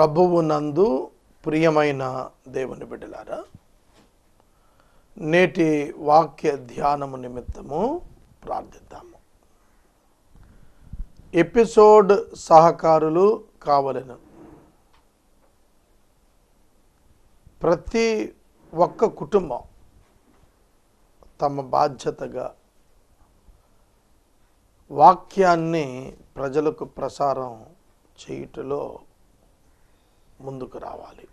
ప్రభువు నందు ప్రియమైన దేవుని బిడ్డలారా నేటి వాక్య ధ్యానము నిమిత్తము ప్రార్థిద్దాము. ఎపిసోడ్ సహకారులు కావలను. ప్రతి ఒక్క కుటుంబం తమ బాధ్యతగా వాక్యాన్ని ప్రజలకు ప్రసారం చేయుటలో ముందుకు రావాలి.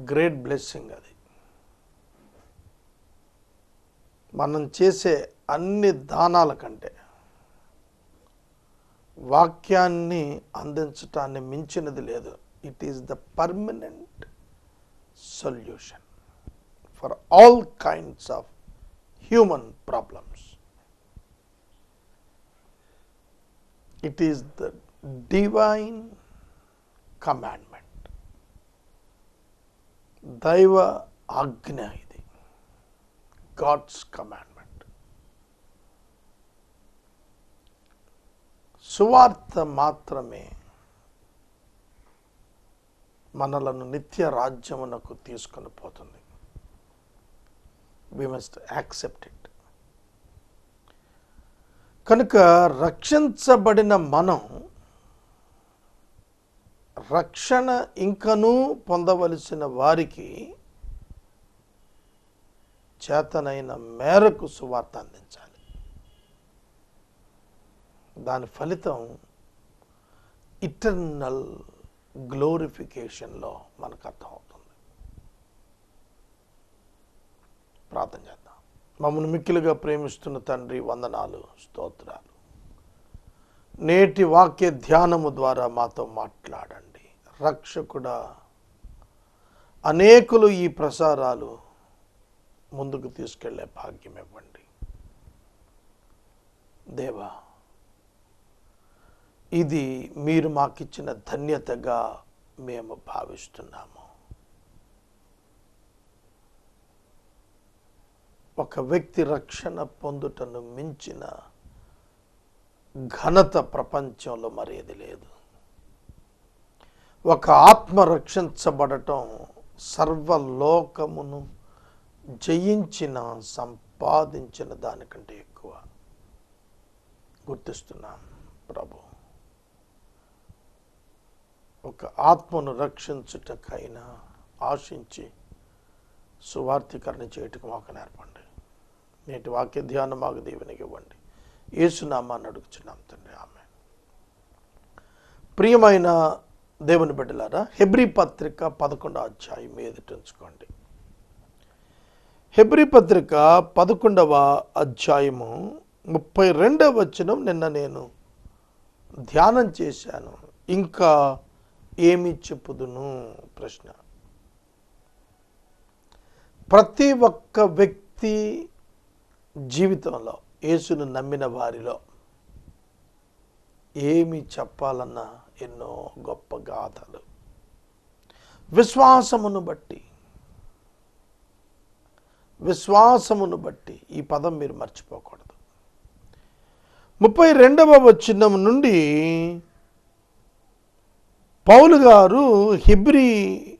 గ్రేట్ బ్లెస్సింగ్ అది. మనం చేసే అన్ని దానాల కంటే వాక్యాన్ని అందించటాన్ని మించినది లేదు. It is the permanent solution for all kinds of human problems it is the divine commandment దైవ ఆజ్ఞ ఇది గాడ్స్ కమాండ్మెంట్ సువార్త మాత్రమే మనలను నిత్య రాజ్యమునకు తీసుకొని పోతుంది. వి మస్ట్ యాక్సెప్ట్ ఇట్ కనుక రక్షించబడిన మనం రక్షణ ఇంకనూ పొందవలసిన వారికి చేతనైన మేరకు సువార్త అందించాలి. దాని ఫలితం ఇటర్నల్ గ్లోరిఫికేషన్లో మనకు అర్థమవుతుంది. ప్రార్థన చేద్దాం. మమ్మల్ని మిక్కిలుగా ప్రేమిస్తున్న తండ్రి వందనాలు స్తోత్రాలు. నేటి వాక్య ధ్యానము ద్వారా మాతో మాట్లాడండి. రక్షకుడా. అనేకులు ఈ ప్రసారాలు ముందుకు తీసుకెళ్ళే భాగ్యం ఇవ్వండి. దేవా ఇది మీరు మాకిచ్చిన ధన్యతగా మేము భావిస్తున్నాము. ఒక వ్యక్తి రక్షణ పొందుటను మించిన ఘనత ప్రపంచంలో మరేది లేదు. ఒక ఆత్మ రక్షించబడటం సర్వలోకమును జయించిన సంపాదించిన దానికంటే ఎక్కువ. గుర్తిస్తున్నాం ప్రభు. ఒక ఆత్మను రక్షించుటకైనా ఆశించి సువార్థీకరణ చేయటకు మాకు నేర్పండి. నేటి వాక్య ధ్యానం మాకు దీవెనకి ఇవ్వండి. ఏసునామాన్ని అడుగుచున్నాం తండ్రి. ఆమె ప్రియమైన దేవుని బిడ్డలారా హెబ్రి పత్రిక పదకొండవ అధ్యాయం ఎదుట ఉంచుకోండి. హెబ్రి పత్రిక పదకొండవ అధ్యాయము ముప్పై రెండవ వచనం నిన్న నేను ధ్యానం చేశాను. ఇంకా ఏమి చెప్పుదును? ప్రశ్న. ప్రతి ఒక్క వ్యక్తి జీవితంలో యేసును నమ్మిన వారిలో ఏమి చెప్పాలన్నా ఎన్నో గొప్ప గాథలు. విశ్వాసమును బట్టి విశ్వాసమును బట్టి ఈ పదం మీరు మర్చిపోకూడదు. ముప్పై రెండవ వచనం నుండి పౌలు గారు హిబ్రి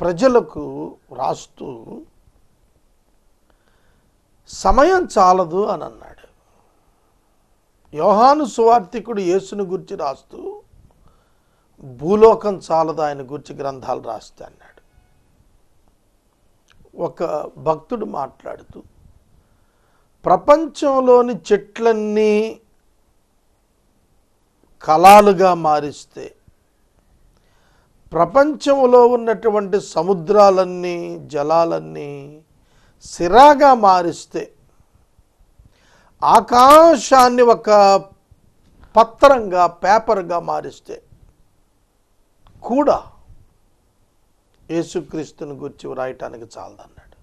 ప్రజలకు రాస్తూ సమయం చాలదు అని అన్నాడు. యోహాను సువార్థికుడు యేసును గురించి రాస్తూ భూలోకం చాలదు ఆయన గురించి గ్రంథాలు రాస్తే అన్నాడు. ఒక భక్తుడు మాట్లాడుతూ ప్రపంచంలోని చెట్లన్నీ కళాలుగా మారిస్తే ప్రపంచంలో ఉన్నటువంటి సముద్రాలన్నీ జలాలన్నీ సిరాగా మారిస్తే ఆకాశాన్ని ఒక పత్రంగా పేపర్గా మారిస్తే కూడా యేసుక్రీస్తుని గురించి వ్రాయటానికి చాలదన్నాడు.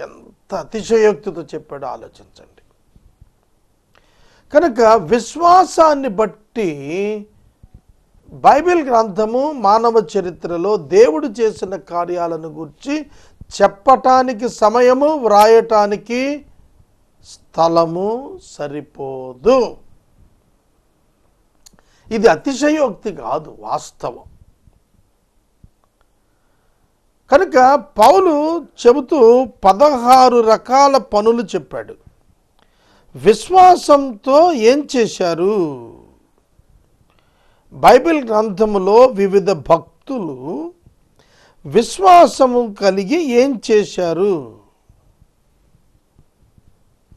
ఎంత అతిశయోక్తితో చెప్పాడో ఆలోచించండి. కనుక విశ్వాసాన్ని బట్టి బైబిల్ గ్రంథము మానవ చరిత్రలో దేవుడు చేసిన కార్యాలను గురించి చెప్పటానికి సమయము వ్రాయటానికి స్థలము సరిపోదు. ఇది అతిశయోక్తి కాదు వాస్తవం. కనుక పౌలు చెబుతూ పదహారు రకాల పనులు చెప్పాడు. విశ్వాసంతో ఏం చేశారు? బైబిల్ గ్రంథములో వివిధ భక్తులు విశ్వాసము కలిగి ఏం చేశారు?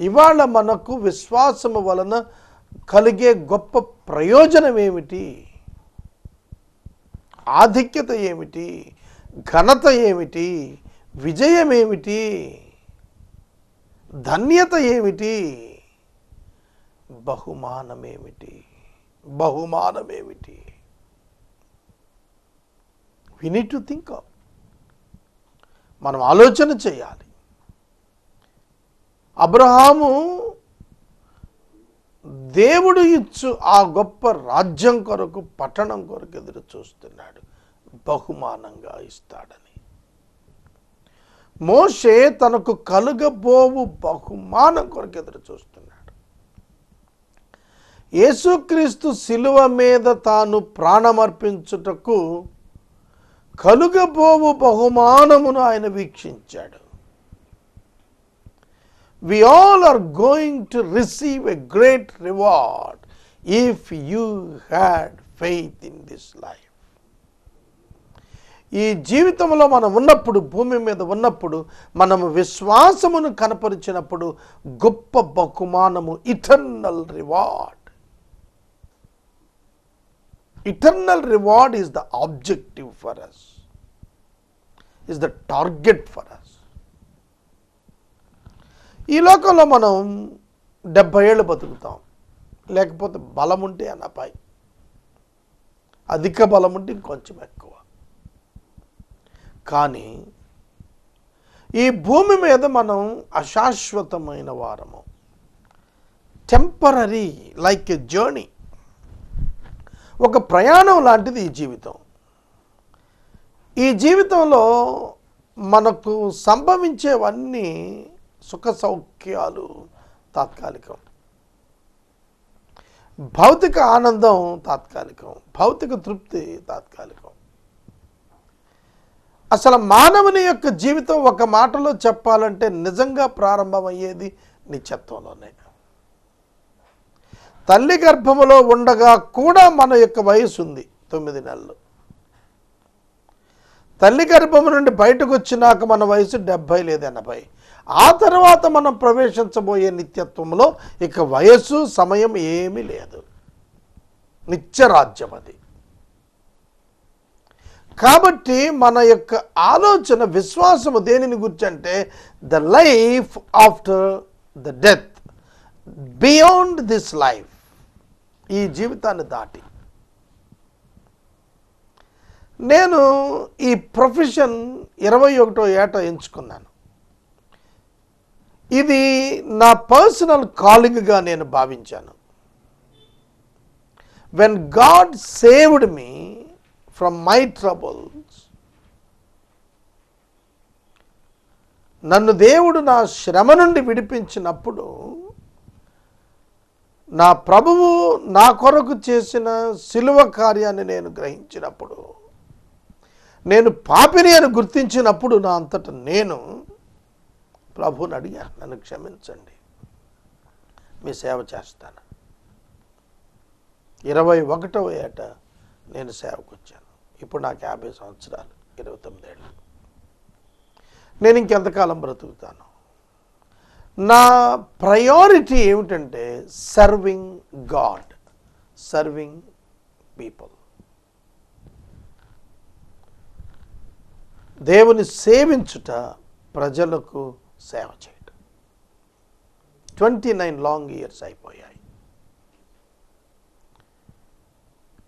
ఇవాళ మనకు విశ్వాసము వలన కలిగే గొప్ప ప్రయోజనం ఏమిటి ఆధిక్యత ఏమిటి? ఘనత ఏమిటి? విజయం ఏమిటి ధన్యత ఏమిటి? బహుమానమేమిటి? బహుమానమేమిటి? వి నీడ్ టు థింక్ మనం ఆలోచన చేయాలి. అబ్రహాము దేవుడు ఇచ్చు ఆ గొప్ప రాజ్యం కొరకు పట్టణం కొరకు ఎదురు చూస్తున్నాడు. బహుమానంగా ఇస్తాడని. మోషే తనకు కలుగబోవు బహుమానం కొరకు ఎదురు చూస్తున్నాడు. యేసుక్రీస్తు శిలువ మీద తాను ప్రాణమర్పించుటకు కలుగబోవు బహుమానమును ఆయన వీక్షించాడు. We all are going to receive a great reward if you had faith in this life. ఈ జీవితంలో మనం ఉన్నప్పుడు భూమి మీద ఉన్నప్పుడు మనము విశ్వాసమును కనపరిచినప్పుడు గొప్ప బహుమానము eternal reward eternal reward is the objective for us is the target for us ఈ లోకంలో మనం డెబ్భై ఏళ్ళు బతుకుతాం. లేకపోతే బలం ఉంటే అన్నపాయి అధిక బలం ఉంటే ఇంకొంచెం ఎక్కువ. కానీ ఈ భూమి మీద మనం అశాశ్వతమైన వారము. టెంపరీ లైక్ ఎ జర్నీ ఒక ప్రయాణం లాంటిది ఈ జీవితం. ఈ జీవితంలో మనకు సంభవించేవన్నీ సుఖ సౌఖ్యాలు తాత్కాలికం. భౌతిక ఆనందం తాత్కాలికం. భౌతిక తృప్తి తాత్కాలికం. అసలు మానవుని యొక్క జీవితం ఒక మాటలో చెప్పాలంటే నిజంగా ప్రారంభమయ్యేది నిత్యత్వంలోనే. తల్లి గర్భములో ఉండగా కూడా మన యొక్క వయసు ఉంది తొమ్మిది నెలలు. తల్లి గర్భము నుండి బయటకు వచ్చినాక మన వయసు డెబ్భై లేదు ఎనభై. ఆ తర్వాత మనం ప్రవేశించబోయే నిత్యత్వంలో ఇక వయస్సు సమయం ఏమీ లేదు. నిత్యరాజ్యం అది. కాబట్టి మన యొక్క ఆలోచన విశ్వాసము దేనిని గురించి అంటే the life after the death beyond this life ఈ జీవితాన్ని దాటి. నేను ఈ ప్రొఫెషన్ ఇరవై ఒకటో ఏట ఎంచుకున్నాను. ఇది నా పర్సనల్ కాలింగ్గా నేను భావించాను. When God saved me from my troubles నన్ను దేవుడు నా శ్రమ నుండి విడిపించినప్పుడు నా ప్రభువు నా కొరకు చేసిన సిలువ కార్యాన్ని నేను గ్రహించినప్పుడు నేను పాపిని అని గుర్తించినప్పుడు నా అంతట నేను ప్రభువుని అడిగారు నన్ను క్షమించండి. మీ సేవ చేస్తాను. ఇరవై ఒకటవ ఏట నేను సేవకు వచ్చాను ఇప్పుడు నాకు యాభై సంవత్సరాలు ఇరవై తొమ్మిదేళ్ళు నేను ఇంకెంతకాలం బ్రతుకుతాను? నా ప్రయారిటీ ఏమిటంటే సర్వింగ్ గాడ్ సర్వింగ్ పీపుల్ దేవుని సేవించుట ప్రజలకు సేవ చేయటం. ట్వంటీ నైన్ లాంగ్ ఇయర్స్ అయిపోయాయి.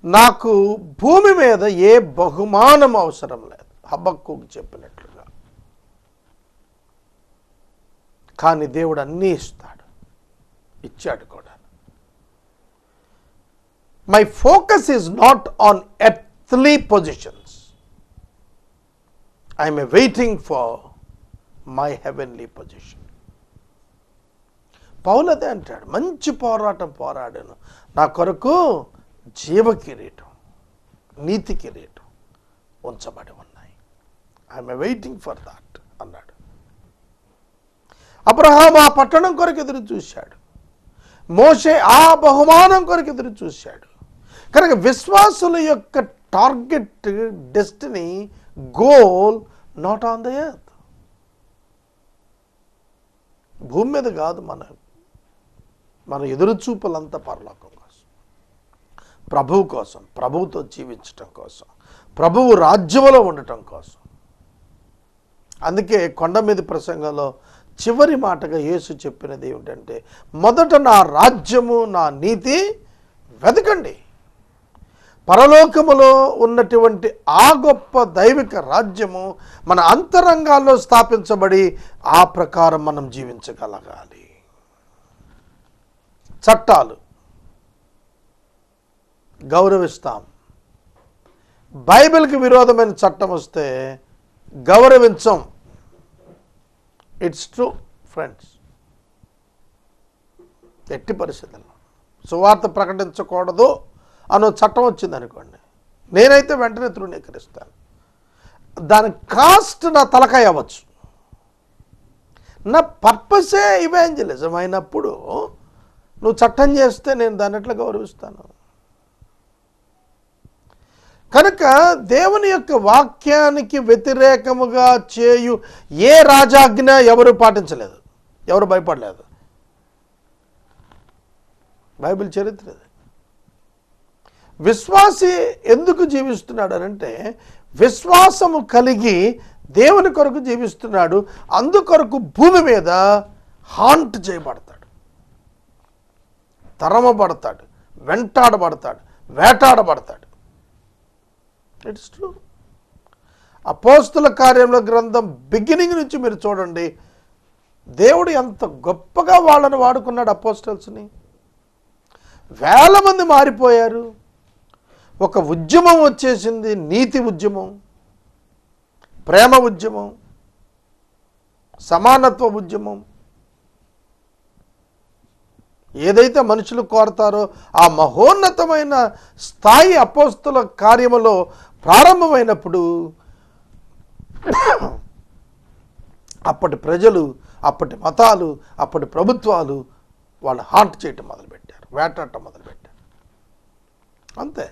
నాకు భూమి మీద ఏ బహుమానం అవసరం లేదు. హబక్కు చెప్పినట్లుగా. కానీ దేవుడు అన్నీ ఇస్తాడు. ఇచ్చాడు కూడా. My focus is not on earthly positions I'm a waiting for my heavenly position పౌలు అదే అంటాడు మంచి పోరాటం పోరాడాను. నా కొరకు జీవ కిరీటం నీతి కిరీటం ఉంచబడి ఉన్నాయి. ఐఎమ్ వెయిటింగ్ ఫర్ దాట్ అన్నాడు. అబ్రహాం ఆ పట్టణం కొరకు ఎదురు చూశాడు. మోషే ఆ బహుమానం కొరకు ఎదురు చూశాడు. కనుక విశ్వాసుల యొక్క target destiny goal not on the earth భూమి మీద కాదు మన మన ఎదురు చూపులంతా పరలోకం కోసం. ప్రభువు కోసం ప్రభువుతో జీవించటం కోసం ప్రభువు రాజ్యములో ఉండటం కోసం. అందుకే కొండ మీద ప్రసంగంలో చివరి మాటగా యేసు చెప్పినది ఏమిటంటే మొదట నా రాజ్యము నా నీతి వెతకండి పరలోకములో ఉన్నటువంటి ఆ గొప్ప దైవిక రాజ్యము మన అంతరంగాల్లో స్థాపించబడి ఆ ప్రకారం మనం జీవించగలగాలి. చట్టాలు గౌరవిస్తాం. బైబిల్కి విరోధమైన చట్టం వస్తే గౌరవించం. ఇట్స్ ట్రూ ఫ్రెండ్స్ ఎట్టి పరిస్థితుల్లో సువార్త ప్రకటించకూడదు. అనో చట్టం వచ్చింది అనుకోండి నేనైతే వెంటనే తృణీకరిస్తాను. దాని కాస్ట్ నా తలకాయ అవ్వచ్చు. నా పర్పసే ఇవాంజలిజం అయినప్పుడు నువ్వు చట్టం చేస్తే నేను దాన్ని ఎట్లా గౌరవిస్తాను? కనుక దేవుని యొక్క వాక్యానికి వ్యతిరేకముగా చేయు ఏ రాజాజ్ఞ ఎవరు పాటించలేదు? ఎవరు భయపడలేదు? బైబిల్ చరిత్ర విశ్వాసి ఎందుకు జీవిస్తున్నాడు అనంటే విశ్వాసము కలిగి దేవుని కొరకు జీవిస్తున్నాడు. అందుకొరకు భూమి మీద హాంట్ చేయబడతాడు. తరమబడతాడు. వెంటాడబడతాడు. వేటాడబడతాడు. ఇట్స్ ట్రూ అపోస్తుల కార్యంలో గ్రంథం బిగినింగ్ నుంచి మీరు చూడండి. దేవుడు ఎంత గొప్పగా వాళ్ళని వాడుకున్నాడు అపోస్టల్స్ని. వేల మంది మారిపోయారు. ఒక ఉద్యమం వచ్చేసింది నీతి ఉద్యమం ప్రేమ ఉద్యమం సమానత్వ ఉద్యమం. ఏదైతే మనుషులు కోరతారో ఆ మహోన్నతమైన స్థాయి అపోస్తుల కార్యములో ప్రారంభమైనప్పుడు అప్పటి ప్రజలు అప్పటి మతాలు అప్పటి ప్రభుత్వాలు వాళ్ళు హాంట్ చేయటం మొదలుపెట్టారు వేటాడటం మొదలుపెట్టారు. అంతే.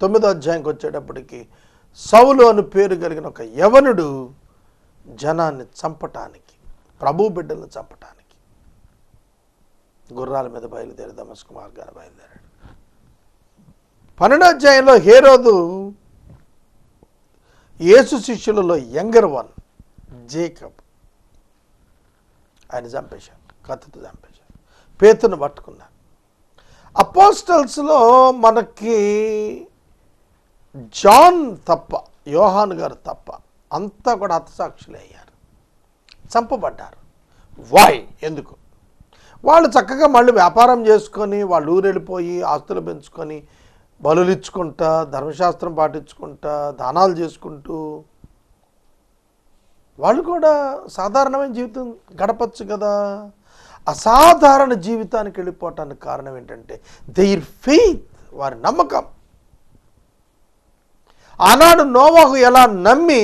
తొమ్మిదో అధ్యాయంకి వచ్చేటప్పటికి సౌలు అని పేరు కలిగిన ఒక యవనుడు జనాన్ని చంపటానికి ప్రభు బిడ్డలను చంపటానికి గుర్రాల మీద బయలుదేరి దమస్కు మార్గాన్ని బయలుదేరాడు. పన్నెండో అధ్యాయంలో హేరోదు యేసు శిష్యులలో యంగర్ వన్ జేకబ్ ఆయన చంపేశాడు కథతో చంపేశాడు పేతును పట్టుకున్నాడు. అపోస్టల్స్లో మనకి జాన్ తప్ప యోహాన్ గారు తప్ప అంతా కూడా హతసాక్షులే అయ్యారు. చంపబడ్డారు. వాయ్ ఎందుకు? వాళ్ళు చక్కగా మళ్ళీ వ్యాపారం చేసుకొని వాళ్ళు ఊరు వెళ్ళిపోయి ఆస్తులు పెంచుకొని బలులు ఇచ్చుకుంటా ధర్మశాస్త్రం పాటించుకుంటా దానాలు చేసుకుంటూ వాళ్ళు కూడా సాధారణమైన జీవితం గడపచ్చు కదా. అసాధారణ జీవితానికి వెళ్ళిపోవటానికి కారణం ఏంటంటే దెయిర్ ఫెయిత్ వారి నమ్మకం. ఆనాడు నోవాహు ఎలా నమ్మి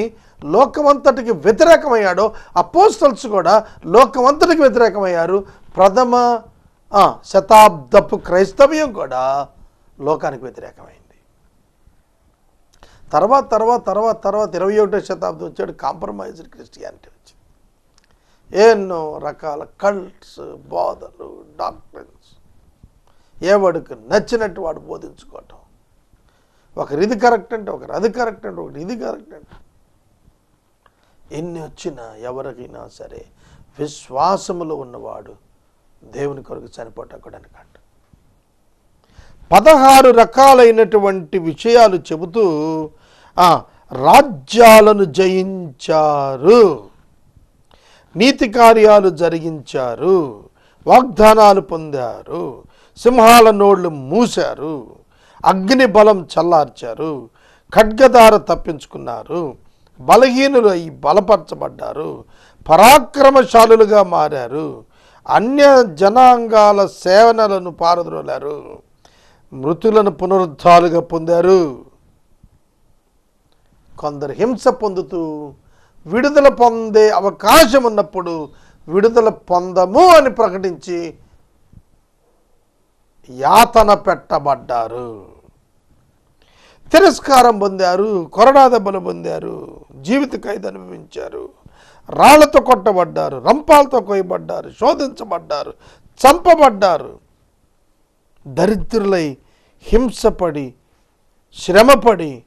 లోకమంతటికి వ్యతిరేకమయ్యాడో అపోస్టల్స్ కూడా లోకమంతటికి వ్యతిరేకమయ్యారు. ప్రథమ శతాబ్దపు క్రైస్తవ్యం కూడా లోకానికి వ్యతిరేకమైంది. తర్వాత తర్వాత తర్వాత తర్వాత ఇరవై ఒకటో శతాబ్దం వచ్చాడు కాంప్రమైజ్డ్ క్రిస్టియానిటీ వచ్చింది. ఎన్నో రకాల కల్ట్స్ బోధలు డాక్టర్స్ ఏవాడికి నచ్చినట్టు వాడు బోధించుకోవటం. ఒకరు ఇది కరెక్ట్ అంటే ఒకరు అది కరెక్ట్ అంటే ఒకటి ఇది కరెక్ట్ అంటే. ఎన్ని వచ్చినా ఎవరికైనా సరే విశ్వాసములో ఉన్నవాడు దేవుని కొరకు చనిపోటక్కడానికి అంట పదహారు రకాలైనటువంటి విషయాలు చెబుతూ రాజ్యాలను జయించారు. నీతి కార్యాలు జరిగించారు. వాగ్దానాలు పొందారు. సింహాల నోళ్ళు మూశారు. అగ్ని బలం చల్లార్చారు ఖడ్గదార తప్పించుకున్నారు బలహీనులు అయి బలపరచబడ్డారు పరాక్రమశాలులుగా మారారు అన్య జనాంగాల సేవనలను పారద్రోలారు మృతులను పునరుద్ధాలుగా పొందారు. కొందరు హింస పొందుతూ విడుదల పొందే అవకాశం ఉన్నప్పుడు విడుదల పొందము అని ప్రకటించి యాతన పెట్టబడ్డారు. తిరస్కారం పొందారు కొరడా దెబ్బలు పొందారు జీవిత ఖైదు అనుభవించారు. రాళ్ళతో కొట్టబడ్డారు రంపాలతో కొయ్యబడ్డారు శోధించబడ్డారు చంపబడ్డారు. దరిద్రులై హింసపడి శ్రమపడి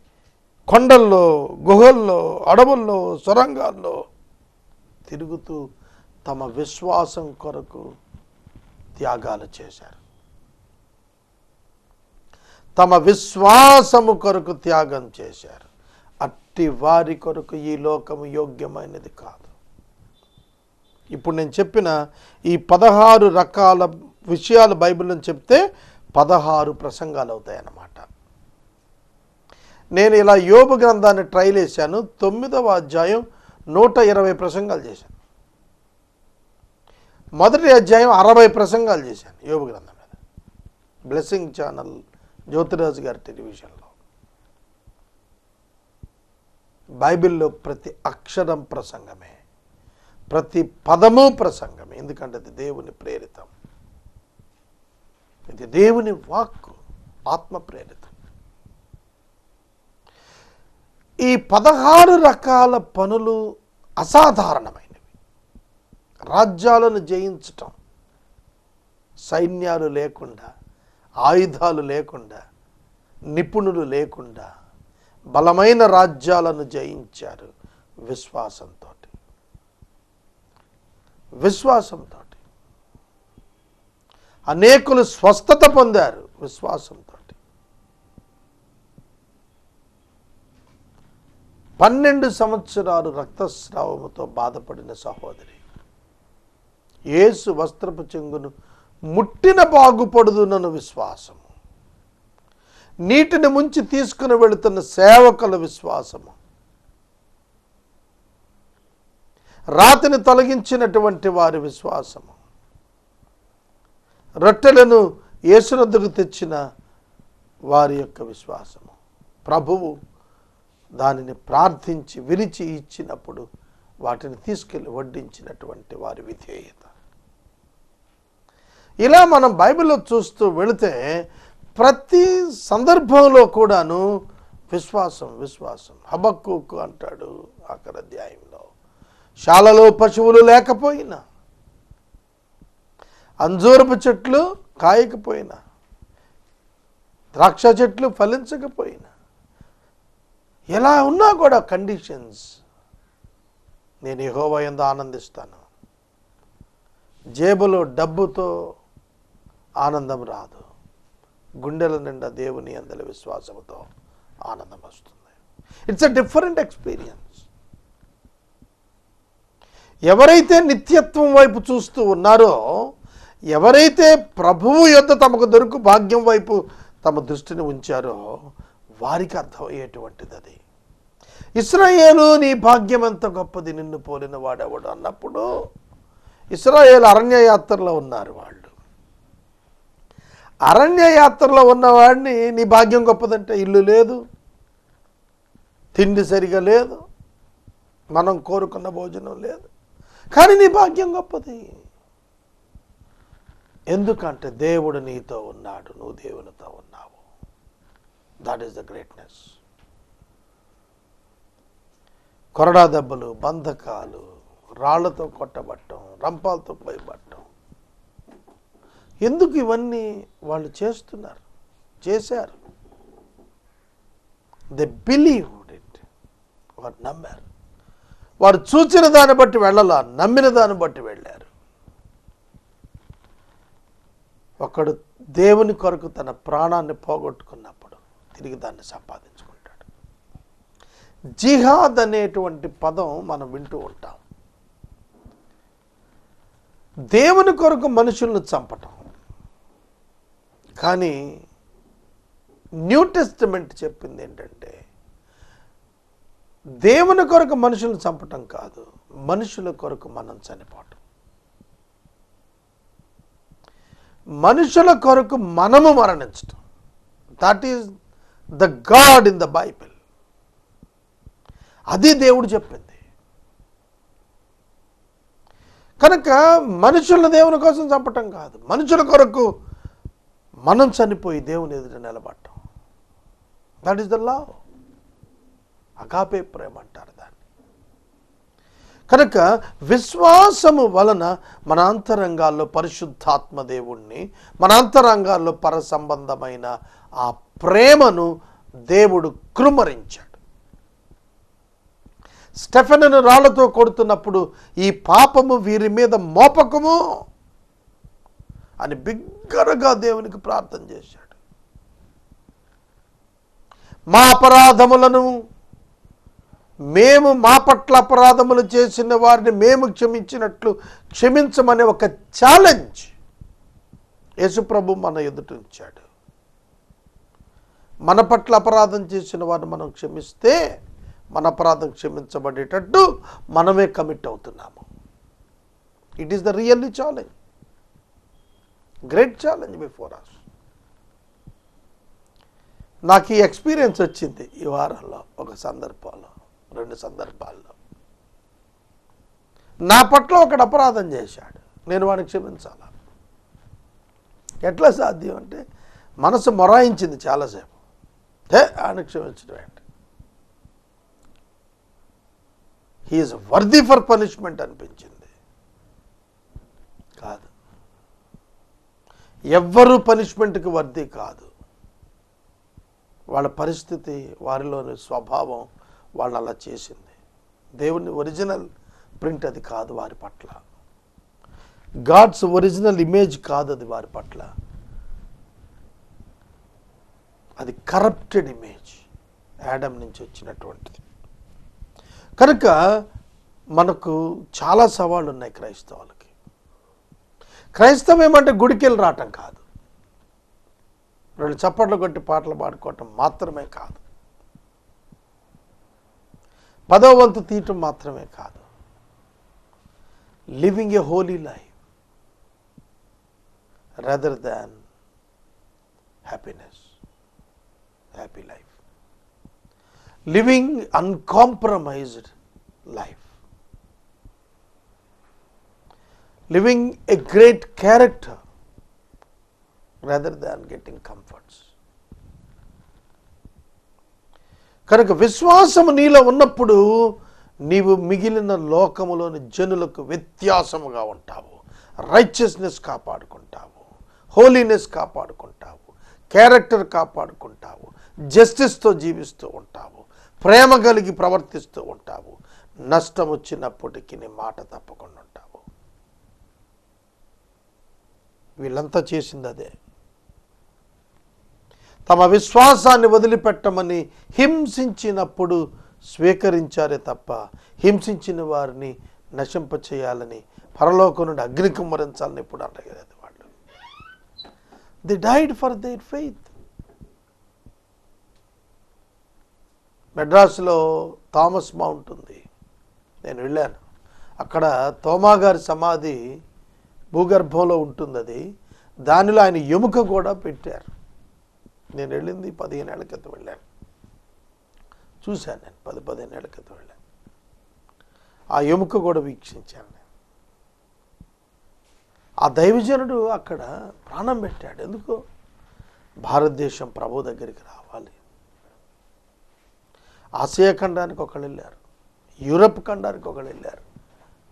కొండల్లో గుహల్లో అడవుల్లో సొరంగాల్లో తిరుగుతూ తమ విశ్వాసం కొరకు త్యాగాలు చేశారు. తమ విశ్వాసము కొరకు త్యాగం చేశారు. అట్టి వారి కొరకు ఈ లోకము యోగ్యమైనది కాదు. ఇప్పుడు నేను చెప్పిన ఈ పదహారు రకాల విషయాలు బైబిల్లో చెప్తే పదహారు ప్రసంగాలు అవుతాయన్నమాట నేను ఇలా యోబు గ్రంథాన్ని ట్రైల్ వేశాను తొమ్మిదవ అధ్యాయం నూట ఇరవై ప్రసంగాలు చేశాను. మొదటి అధ్యాయం అరవై ప్రసంగాలు చేశాను యోబు గ్రంథం మీద. బ్లెస్సింగ్ ఛానల్ జ్యోతిరాజు గారి టెలివిజన్లో. బైబిల్లో ప్రతి అక్షరం ప్రసంగమే ప్రతి పదము ప్రసంగమే. ఎందుకంటే అది దేవుని ప్రేరితం. ఇది దేవుని వాక్కు ఆత్మ ప్రేరితం. ఈ పదహారు రకాల పనులు అసాధారణమైనవి. రాజ్యాలను జయించటం సైన్యాలు లేకుండా ఆయుధాలు లేకుండా నిపుణులు లేకుండా బలమైన రాజ్యాలను జయించారు విశ్వాసంతో విశ్వాసంతో అనేకులు స్వస్థత పొందారు విశ్వాసంతో పన్నెండు సంవత్సరాలు రక్తస్రావముతో బాధపడిన సహోదరి ఏసు వస్త్రపు చెంగును ముట్టిన బాగుపడుదునను విశ్వాసము. నీటిని ముంచి తీసుకుని వెళుతున్న సేవకుల విశ్వాసము. రాతిని తొలగించినటువంటి వారి విశ్వాసము. రొట్టెలను యేసునద్దుకు తెచ్చిన వారి యొక్క విశ్వాసము. ప్రభువు దానిని ప్రార్థించి విరిచి ఇచ్చినప్పుడు వాటిని తీసుకెళ్ళి వడ్డించినటువంటి వారి విధేయత. ఇలా మనం బైబిల్లో చూస్తూ వెళితే ప్రతి సందర్భంలో కూడాను విశ్వాసం విశ్వాసం. హబక్కుకు అంటాడు అక్కడ అధ్యాయంలో. శాలలో పశువులు లేకపోయినా అంజూరపు చెట్లు కాయకపోయినా ద్రాక్ష చెట్లు ఫలించకపోయినా ఎలా ఉన్నా కూడా కండిషన్స్. నేను యెహోవా ఆనందిస్తాను. జేబులో డబ్బుతో ఆనందం రాదు. గుండెల నిండా దేవుని అందల విశ్వాసంతో ఆనందం వస్తుంది. ఇట్స్ అ డిఫరెంట్ ఎక్స్పీరియన్స్ ఎవరైతే నిత్యత్వం వైపు చూస్తూ ఉన్నారో ఎవరైతే ప్రభువు యొద్ద తమకు దొరుకు భాగ్యం వైపు తమ దృష్టిని ఉంచారో వారికి అర్థమయ్యేటువంటిది అది. ఇస్రాయేలు నీ భాగ్యం ఎంత గొప్పది నిన్ను పోలిన వాడెవడు? అన్నప్పుడు ఇస్రాయేల్ అరణ్య యాత్రలో ఉన్నారు వాళ్ళు. అరణ్య యాత్రలో ఉన్నవాడిని నీ భాగ్యం గొప్పదంటే ఇల్లు లేదు తిండి సరిగా లేదు మనం కోరుకున్న భోజనం లేదు. కానీ నీ భాగ్యం గొప్పది. ఎందుకంటే దేవుడు నీతో ఉన్నాడు నువ్వు దేవునితో ఉన్నావు. దట్ ఈస్ ద గ్రేట్నెస్ కొరడా దెబ్బలు బంధకాలు రాళ్ళతో కొట్టబట్టం రంపాలతో పోయబట్టం ఎందుకు ఇవన్నీ వాళ్ళు చేస్తున్నారు? చేశారు. దే బిలీవ్ ఇట్ వారు నమ్మారు. వారు చూసిన దాన్ని బట్టి వెళ్ళలా. నమ్మిన దాన్ని బట్టి వెళ్ళారు. ఒకడు దేవుని కొరకు తన ప్రాణాన్ని పోగొట్టుకున్నప్పుడు తిరిగి దాన్ని సంపాదించుకుంటాడు. జిహాద్ అనేటువంటి పదం మనం వింటూ ఉంటాం. దేవుని కొరకు మనుషులను చంపటం. కానీ న్యూ టెస్టిమెంట్ చెప్పింది ఏంటంటే దేవుని కొరకు మనుషులను చంపటం కాదు మనుషుల కొరకు మనం చనిపోవటం. మనుషుల కొరకు మనము మరణించటం. That is the God in the Bible అది దేవుడు చెప్పింది. కనుక మనుషుల దేవుని కోసం చంపటం కాదు మనుషుల కొరకు మనం చనిపోయి దేవుని ఎదుట నిలబడటం that is the love agape ప్రేమ అంటారు దాన్ని. కనుక విశ్వాసము వలన మన అంతరంగాల్లో పరిశుద్ధాత్మ దేవుణ్ణి మన అంతరంగాల్లో పర సంబంధమైన ఆ ప్రేమను దేవుడు కృమరించాడు. స్టెఫెన్ను రాళ్ళతో కొడుతున్నప్పుడు ఈ పాపము వీరి మీద మోపకము. అని బిగ్గరగా దేవునికి ప్రార్థన చేశాడు. మా అపరాధములను మేము మా పట్ల అపరాధములు చేసిన వారిని మేము క్షమించినట్లు క్షమించమనే ఒక ఛాలెంజ్ యేసుప్రభు మన ఎదుట ఉంచాడు. మన పట్ల అపరాధం చేసిన వారిని మనం క్షమిస్తే మన అపరాధం క్షమించబడేటట్టు మనమే కమిట్ అవుతున్నాము. It is the really challenge great challenge before us నాకు ఈ ఎక్స్పీరియన్స్ వచ్చింది ఈ వారంలో ఒక సందర్భంలో రెండు సందర్భాల్లో. నా పట్ల ఒకడు అపరాధం చేశాడు. నేను వాడిని క్షమించాల? ఎట్లా సాధ్యం అంటే మనసు మొరాయించింది చాలాసేపు. హే ఆయన క్షమించడం ఏంటి? హీఈస్ వర్ది ఫర్ పనిష్మెంట్ అనిపించింది కాదు ఎవ్వరూ పనిష్మెంట్కి వర్ది కాదు. వాళ్ళ పరిస్థితి వారిలోని స్వభావం వాళ్ళు అలా చేసింది. దేవుని ఒరిజినల్ ప్రింట్ అది కాదు వారి పట్ల. గాడ్స్ ఒరిజినల్ ఇమేజ్ కాదు అది వారి పట్ల. అది కరప్టెడ్ ఇమేజ్ యాడమ్ నుంచి వచ్చినటువంటిది. కనుక మనకు చాలా సవాళ్ళు ఉన్నాయి క్రైస్తవులకి. క్రైస్తవం ఏమంటే గుడికెళ్ళి రావటం కాదు. రెండు చప్పట్లు కొట్టి పాటలు పాడుకోవటం మాత్రమే కాదు. పదో వంతు తీయటం మాత్రమే కాదు. Living a holy life rather than happiness happy life. Living uncompromised life. Living a great character rather than getting comforts కనుక విశ్వాసము నీలో ఉన్నప్పుడు నీవు మిగిలిన లోకములోని జనులకు వ్యత్యాసముగా ఉంటావు. రైచియస్నెస్ కాపాడుకుంటావు. హోలీనెస్ కాపాడుకుంటావు. క్యారెక్టర్ కాపాడుకుంటావు. జస్టిస్తో జీవిస్తూ ఉంటావు. ప్రేమ కలిగి ప్రవర్తిస్తూ ఉంటావు. నష్టం వచ్చినప్పటికీ నీ మాట తప్పకుండా ఉంటావు వీళ్ళంతా చేసింది అదే. తమ విశ్వాసాన్ని వదిలిపెట్టమని హింసించినప్పుడు స్వీకరించారే తప్ప హింసించిన వారిని నశింప చేయాలని పరలోకం నుండి అగ్ని కుమ్మరించాలని ఎప్పుడు అడగలేదు వాళ్ళు. They died for their faith మెడ్రాస్లో థామస్ మౌంట్ ఉంది. నేను వెళ్ళాను. అక్కడ తోమా గారి సమాధి భూగర్భంలో ఉంటుంది అది దానిలో ఆయన ఎముక కూడా పెట్టారు. నేను వెళ్ళింది పదిహేను ఏళ్ళ క్రితం వెళ్ళాను. చూశాను నేను పది పదిహేను ఏళ్ళ క్రితం వెళ్ళాను. ఆ ఎముక కూడా వీక్షించాను నేను. ఆ దైవజనుడు అక్కడ ప్రాణం పెట్టాడు. ఎందుకు? భారతదేశం ప్రభు దగ్గరికి రావాలి. ఆసియా ఖండానికి ఒకళ్ళు వెళ్ళారు. యూరప్ ఖండానికి ఒకళ్ళు వెళ్ళారు.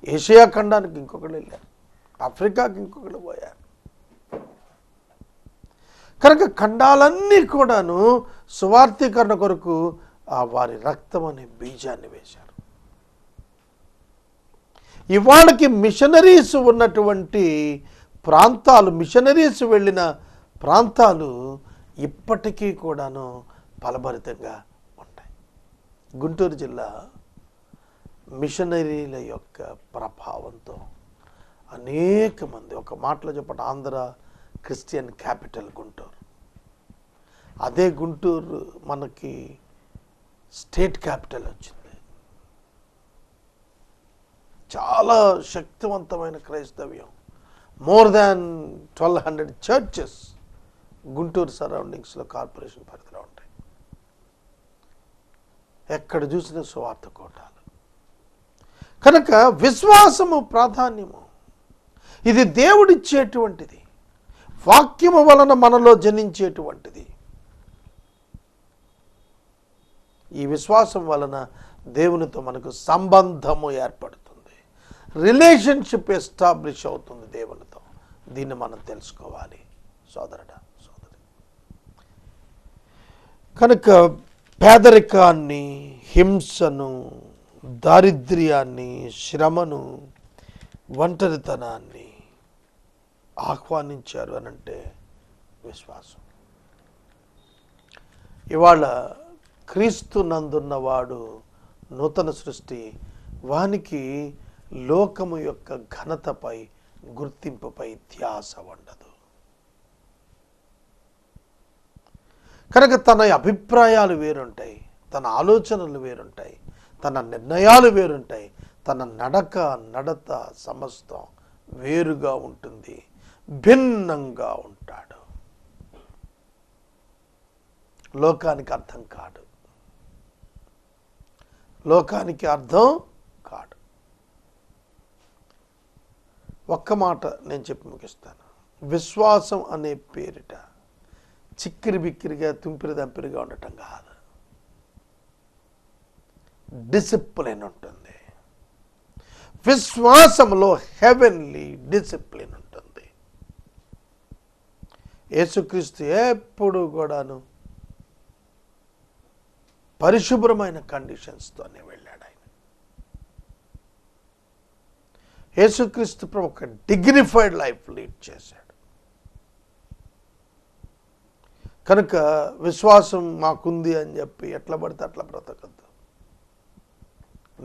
ఏషియా ఖండానికి ఇంకొకళ్ళు వెళ్ళారు. ఆఫ్రికాకి ఇంకొకళ్ళు పోయారు. కనుక ఖండాలన్నీ కూడాను సువార్థీకరణ కొరకు ఆ వారి రక్తం అనే బీజాన్ని వేశారు. ఇవాళకి మిషనరీస్ ఉన్నటువంటి ప్రాంతాలు మిషనరీస్ వెళ్ళిన ప్రాంతాలు ఇప్పటికీ కూడాను ఫలభరితంగా ఉంటాయి. గుంటూరు జిల్లా మిషనరీల యొక్క ప్రభావంతో అనేక మంది ఒక మాటలో చెప్పండి ఆంధ్ర క్రిస్టియన్ క్యాపిటల్ గుంటూరు. అదే గుంటూరు మనకి స్టేట్ క్యాపిటల్ వచ్చింది. చాలా శక్తివంతమైన క్రైస్తవ్యం. More than twelve hundred churches Guntur సరౌండింగ్స్లో కార్పొరేషన్ పరిధిలో ఉంటాయి. ఎక్కడ చూసిన సువార్త కోటాలు. కనుక విశ్వాసము ప్రాధాన్యము. ఇది దేవుడిచ్చేటువంటిది. వాక్యము వలన మనలో జనించేటువంటిది. ఈ విశ్వాసం వలన దేవునితో మనకు సంబంధము ఏర్పడుతుంది. రిలేషన్షిప్ ఎస్టాబ్లిష్ అవుతుంది దేవునితో. దీన్ని మనం తెలుసుకోవాలి. సోదరుడా సోదరి. కనుక పేదరికాన్ని హింసను దారిద్ర్యాన్ని శ్రమను ఒంటరితనాన్ని ఆహ్వానించారు అనంటే విశ్వాసం. ఇవాళ క్రీస్తు నందున్నవాడు నూతన సృష్టి వానికి లోకము యొక్క ఘనతపై గుర్తింపుపై ధ్యాస ఉండదు కనుక తన అభిప్రాయాలు వేరుంటాయి తన ఆలోచనలు వేరుంటాయి తన నిర్ణయాలు వేరుంటాయి తన నడక నడత సమస్తం వేరుగా ఉంటుంది. భిన్నంగా ఉంటాడు. లోకానికి అర్థం కాడు లోకానికి అర్థం కాడు ఒక్క మాట నేను చెప్పి ముగిస్తాను. విశ్వాసం అనే పేరిట చిక్కిరి బిక్కిరిగా తుంపిరి దంపిరిగా ఉండటం కాదు. డిసిప్లిన్ ఉంటుంది. విశ్వాసంలో హెవెన్లీ డిసిప్లిన్ ఉంటుంది యేసుక్రీస్తు ఎప్పుడు కూడాను పరిశుభ్రమైన కండిషన్స్తోనే వెళ్ళాడు ఆయన. యేసుక్రీస్తు ప్రభు ఒక డిగ్నిఫైడ్ లైఫ్ లీడ్ చేశాడు. కనుక విశ్వాసం మాకుంది అని చెప్పి ఎట్లా పడితే అట్లా బ్రతకద్దు.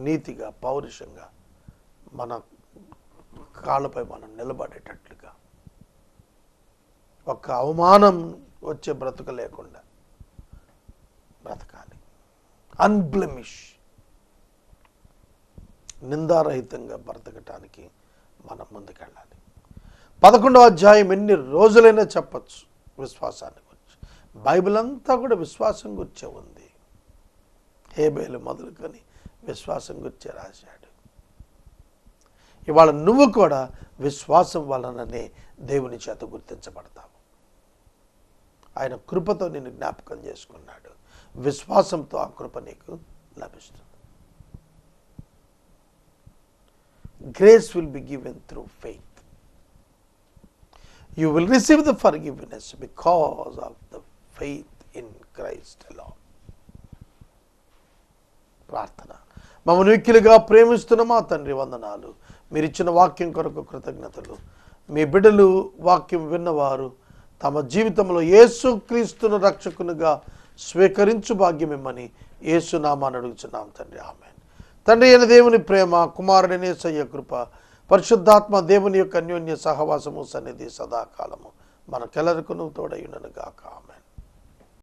నీతిగా పౌరుషంగా మన కాళ్ళపై మనం నిలబడేటట్లుగా ఒక అవమానం వచ్చే బ్రతుక లేకుండా బ్రతకాలి. అన్బ్లెమిష్ నిందారహితంగా బ్రతకటానికి మనం ముందుకెళ్ళాలి. పదకొండవ అధ్యాయం ఎన్ని రోజులైనా చెప్పచ్చు విశ్వాసాన్ని గురించి బైబిల్ అంతా కూడా విశ్వాసం గురించే ఉంది. హేబేలు మొదలుకొని విశ్వాసం గురించే రాశాడు. ఇవాళ నువ్వు కూడా విశ్వాసం వలననే దేవుని చేత గుర్తించబడతావు. ఆయన కృపతో నిన్ను జ్ఞాపకం చేసుకున్నాడు. విశ్వాసంతో ఆ కృప నీకు లభిస్తుంది. Grace will be given through faith you will receive the forgiveness because of the faith in Christ అలా ప్రార్థన. మమ్మల్ని విక్కిలుగా ప్రేమిస్తున్న మా తండ్రి వందనాలు. మీరు ఇచ్చిన వాక్యం కొరకు కృతజ్ఞతలు. మీ బిడ్డలు వాక్యం విన్నవారు. తమ జీవితంలో యేసు క్రీస్తును రక్షకునిగా స్వీకరించు భాగ్యం ఇమ్మని యేసునామాన్ని అడుగుచున్నాం తండ్రి. ఆమె తండ్రి అయిన దేవుని ప్రేమ కుమారుడినే సయ్య కృప పరిశుద్ధాత్మ దేవుని యొక్క అన్యోన్య సహవాసము సన్నిధి సదాకాలము మనకెల్లరికును తోడయునను గాక ఆమె